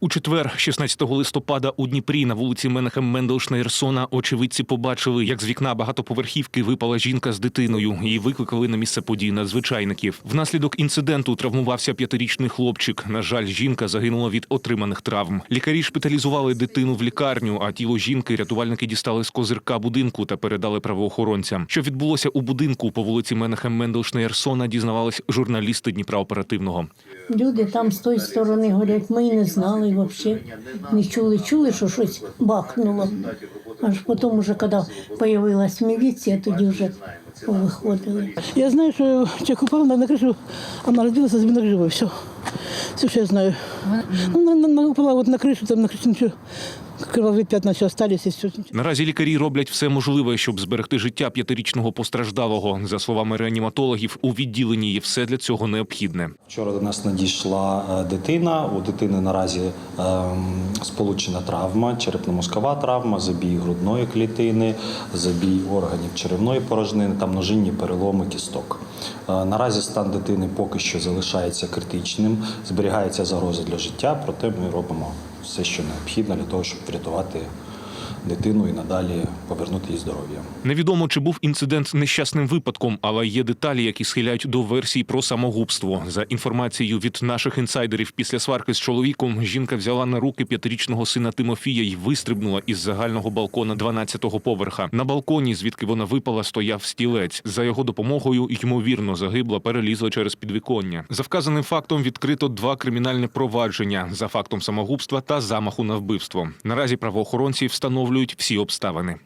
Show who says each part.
Speaker 1: У четвер, 16 листопада, у Дніпрі на вулиці Менахем Менделшна Єрсона очевидці побачили, як з вікна багатоповерхівки випала жінка з дитиною. Її викликали на місце подій надзвичайників. Внаслідок інциденту травмувався п'ятирічний хлопчик. На жаль, жінка загинула від отриманих травм. Лікарі шпиталізували дитину в лікарню, а тіло жінки рятувальники дістали з козирка будинку та передали правоохоронцям. Що відбулося у будинку по вулиці Менахем Менделшна Єрсона, дізнавались журналісти Дніпра оперативного.
Speaker 2: Люди там з тої сторони говорять, ми не знали взагалі. Не чули, чули, що щось бахнуло. Аж потім, уже, коли з'явилась міліція, тоді вже повиходили.
Speaker 3: Я знаю, що человек упал на, на крышу, она разбилась, а ребенок живой. Все. Все, что я знаю. Ну, на, на, на- упала вот на крышу, там на крыше ничего. Кровавые пятна все остались, все.
Speaker 1: Наразі лікарі роблять все можливе, щоб зберегти життя п'ятирічного постраждалого. За словами реаніматологів, у відділенні є все для цього необхідне.
Speaker 4: Вчора до нас надійшла е, дитина. У дитини наразі ем, сполучена травма, черепно-мозкова травма, забій грудної клітини, забій органів черевної порожнини та множинні переломи кісток. Е, Наразі стан дитини поки що залишається критичним, зберігається загроза для життя, проте ми робимо все, що необхідно для того, щоб врятувати дитину і надалі повернути їй здоров'я.
Speaker 1: Невідомо, чи був інцидент нещасним випадком, але є деталі, які схиляють до версії про самогубство. За інформацією від наших інсайдерів, після сварки з чоловіком жінка взяла на руки п'ятирічного сина Тимофія і вистрибнула із загального балкона 12-го поверха. На балконі, звідки вона випала, стояв стілець. За його допомогою ймовірно загибла, перелізла через підвіконня. За вказаним фактом відкрито два кримінальні провадження за фактом самогубства та замаху на вбивство. Наразі правоохоронці встановлюють всі обставини.